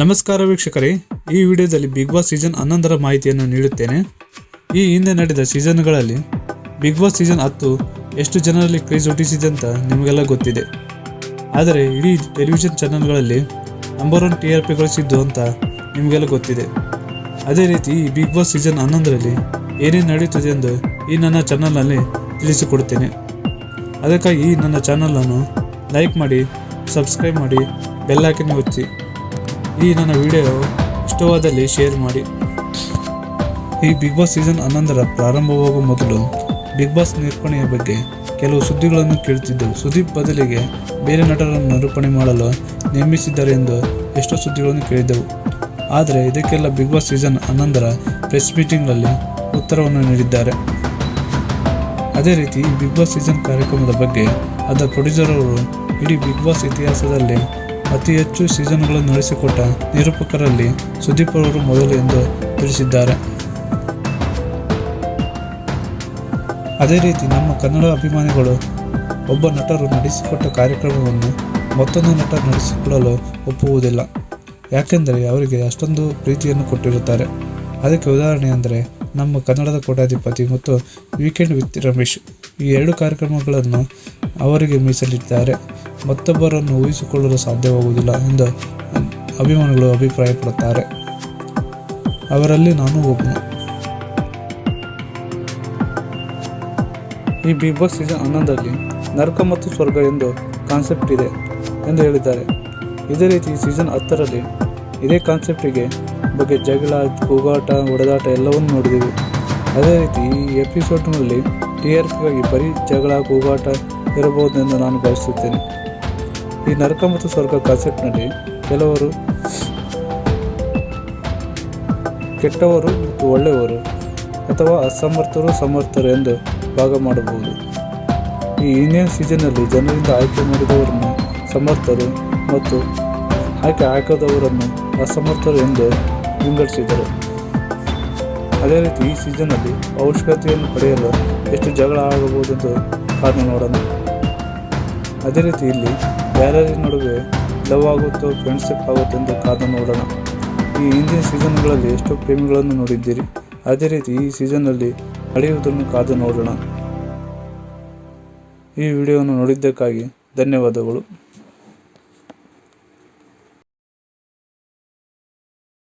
ನಮಸ್ಕಾರ ವೀಕ್ಷಕರೇ. ಈ ವಿಡಿಯೋದಲ್ಲಿ ಬಿಗ್ ಬಾಸ್ ಸೀಸನ್ ಹನ್ನೊಂದರ ಮಾಹಿತಿಯನ್ನು ನೀಡುತ್ತೇನೆ. ಈ ಹಿಂದೆ ನಡೆದ ಸೀಸನ್ಗಳಲ್ಲಿ ಬಿಗ್ ಬಾಸ್ ಸೀಸನ್ ಹತ್ತು ಎಷ್ಟು ಜನರಲ್ಲಿ ಕ್ರೇಜ್ ಹುಟ್ಟಿಸಿದೆ ಅಂತ ನಿಮಗೆಲ್ಲ ಗೊತ್ತಿದೆ. ಆದರೆ ಇಡೀ television ಚಾನೆಲ್ಗಳಲ್ಲಿ number one T R P ಗಳಿಸಿದ್ದು ಅಂತ ನಿಮಗೆಲ್ಲ ಗೊತ್ತಿದೆ. ಅದೇ ರೀತಿ ಈ ಬಿಗ್ ಬಾಸ್ ಸೀಸನ್ ಹನ್ನೊಂದರಲ್ಲಿ ಏನೇನು ನಡೆಯುತ್ತದೆ ಎಂದು ಈ ನನ್ನ ಚಾನಲ್ನಲ್ಲಿ ತಿಳಿಸಿಕೊಡುತ್ತೇನೆ. ಅದಕ್ಕಾಗಿ ಈ ನನ್ನ ಚಾನಲನ್ನು ಲೈಕ್ ಮಾಡಿ ಸಬ್ಸ್ಕ್ರೈಬ್ ಮಾಡಿ ಬೆಲ್ ಹಾಕಿನ ಒತ್ತಿ. ಈ ನನ್ನ ವಿಡಿಯೋ ಇಷ್ಟವಾದಲ್ಲಿ ಶೇರ್ ಮಾಡಿ. ಈ ಬಿಗ್ ಬಾಸ್ ಸೀಸನ್ ಹನ್ನೊಂದರ ಪ್ರಾರಂಭವಾಗುವ ಮೊದಲು ಬಿಗ್ ಬಾಸ್ ನಿರೂಪಣೆಯ ಬಗ್ಗೆ ಕೆಲವು ಸುದ್ದಿಗಳನ್ನು ಕೇಳುತ್ತಿದ್ದೆವು. ಸುದೀಪ್ ಬದಲಿಗೆ ಬೇರೆ ನಟರನ್ನು ನಿರೂಪಣೆ ಮಾಡಲು ನೇಮಿಸಿದ್ದಾರೆ ಎಂದು ಎಷ್ಟೋ ಸುದ್ದಿಗಳನ್ನು ಕೇಳಿದ್ದೆವು. ಆದರೆ ಇದಕ್ಕೆಲ್ಲ ಬಿಗ್ ಬಾಸ್ ಸೀಸನ್ ಹನ್ನೊಂದರ ಪ್ರೆಸ್ ಮೀಟಿಂಗ್ನಲ್ಲಿ ಉತ್ತರವನ್ನು ನೀಡಿದ್ದಾರೆ. ಅದೇ ರೀತಿ ಬಿಗ್ ಬಾಸ್ ಸೀಸನ್ ಕಾರ್ಯಕ್ರಮದ ಬಗ್ಗೆ ಅದರ ಪ್ರೊಡ್ಯೂಸರ್ ಅವರು ಇಡೀ ಬಿಗ್ ಬಾಸ್ ಇತಿಹಾಸದಲ್ಲಿ ಅತಿ ಹೆಚ್ಚು ಸೀಸನ್ಗಳನ್ನು ನಡೆಸಿಕೊಟ್ಟ ನಿರೂಪಕರಲ್ಲಿ ಸುದೀಪ್ ಅವರು ಮೊದಲು ಎಂದು ತಿಳಿಸಿದ್ದಾರೆ. ಅದೇ ರೀತಿ ನಮ್ಮ ಕನ್ನಡ ಅಭಿಮಾನಿಗಳು ಒಬ್ಬ ನಟರು ನಡೆಸಿಕೊಟ್ಟ ಕಾರ್ಯಕ್ರಮವನ್ನು ಮತ್ತೊಂದು ನಟ ನಡೆಸಿಕೊಳ್ಳಲು ಒಪ್ಪುವುದಿಲ್ಲ. ಯಾಕೆಂದರೆ ಅವರಿಗೆ ಅಷ್ಟೊಂದು ಪ್ರೀತಿಯನ್ನು ಕೊಟ್ಟಿರುತ್ತಾರೆ. ಅದಕ್ಕೆ ಉದಾಹರಣೆ ಅಂದರೆ ನಮ್ಮ ಕನ್ನಡದ ಕೋಟಾಧಿಪತಿ ಮತ್ತು ವೀಕೆಂಡ್ ವಿತ್ ರಮೇಶ್ ಈ ಎರಡು ಕಾರ್ಯಕ್ರಮಗಳನ್ನು ಅವರಿಗೆ ಮೀಸಲಿಟ್ಟಿದ್ದಾರೆ. ಮತ್ತೊಬ್ಬರನ್ನು ಊಹಿಸಿಕೊಳ್ಳಲು ಸಾಧ್ಯವಾಗುವುದಿಲ್ಲ ಎಂದು ಅಭಿಮಾನಿಗಳು ಅಭಿಪ್ರಾಯಪಡುತ್ತಾರೆ. ಅವರಲ್ಲಿ ನಾನು ಒಬ್ಬನು. ಈ ಬಿಗ್ ಬಾಸ್ ಸೀಸನ್ ಹನ್ನೊಂದರಲ್ಲಿ ನರಕ ಮತ್ತು ಸ್ವರ್ಗ ಎಂದು ಕಾನ್ಸೆಪ್ಟ್ ಇದೆ ಎಂದು ಹೇಳಿದ್ದಾರೆ. ಇದೇ ರೀತಿ ಸೀಸನ್ ಹತ್ತರಲ್ಲಿ ಇದೇ ಕಾನ್ಸೆಪ್ಟಿಗೆ ಬಗ್ಗೆ ಜಗಳ, ಕೂಗಾಟ ಹೊಡೆದಾಟ ಎಲ್ಲವನ್ನೂ ನೋಡಿದೆವು. ಅದೇ ರೀತಿ ಈ ಎಪಿಸೋಡ್ನಲ್ಲಿ ಟಿ ಆರ್ ಪಿಗಾಗಿ ಬರೀ ಜಗಳ, ಕೂಗಾಟ ಇರಬಹುದೆಂದು ನಾನು ಭಾವಿಸುತ್ತೇನೆ ಈ ನರಕ ಮತ್ತು ಸ್ವರ್ಗ ಕಾನ್ಸೆಪ್ಟ್ನಲ್ಲಿ ಕೆಲವರು ಕೆಟ್ಟವರು ಮತ್ತು ಒಳ್ಳೆಯವರು ಅಥವಾ ಅಸಮರ್ಥರು ಸಮರ್ಥರು ಎಂದು ಭಾಗ ಮಾಡಬಹುದು. ಈ ಇಂಡಿಯನ್ ಸೀಸನ್ನಲ್ಲಿ ಜನರಿಂದ ಆಯ್ಕೆ ಮಾಡಿದವರನ್ನು ಸಮರ್ಥರು ಮತ್ತು ಆಯ್ಕೆ ಹಾಕದವರನ್ನು ಅಸಮರ್ಥರು ಎಂದು ವಿಂಗಡಿಸಿದರು. ಅದೇ ರೀತಿ ಈ ಸೀಸನ್ನಲ್ಲಿ ಅವಶ್ಯಕತೆಯನ್ನು ಪಡೆಯಲು ಎಷ್ಟು ಜಗಳ ಆಗಬಹುದೆಂದು ಕಾರಣ ನೋಡೋಣ. ಅದೇ ರೀತಿ ಇಲ್ಲಿ ಯಾರ್ಯಾರ ನಡುವೆ ಲವ್ ಆಗುತ್ತೋ ಫ್ರೆಂಡ್ಶಿಪ್ ಆಗುತ್ತೋ ಎಂದು ಕಾದು ನೋಡೋಣ. ಈ ಹಿಂದಿನ ಸೀಸನ್ಗಳಲ್ಲಿ ಎಷ್ಟೋ ಪ್ರೇಮಿಗಳನ್ನು ನೋಡಿದ್ದೀರಿ. ಅದೇ ರೀತಿ ಈ ಸೀಸನ್ನಲ್ಲಿ ನಡೆಯುವುದನ್ನು ಕಾದು ನೋಡೋಣ. ಈ ವಿಡಿಯೋವನ್ನು ನೋಡಿದ್ದಕ್ಕಾಗಿ ಧನ್ಯವಾದಗಳು.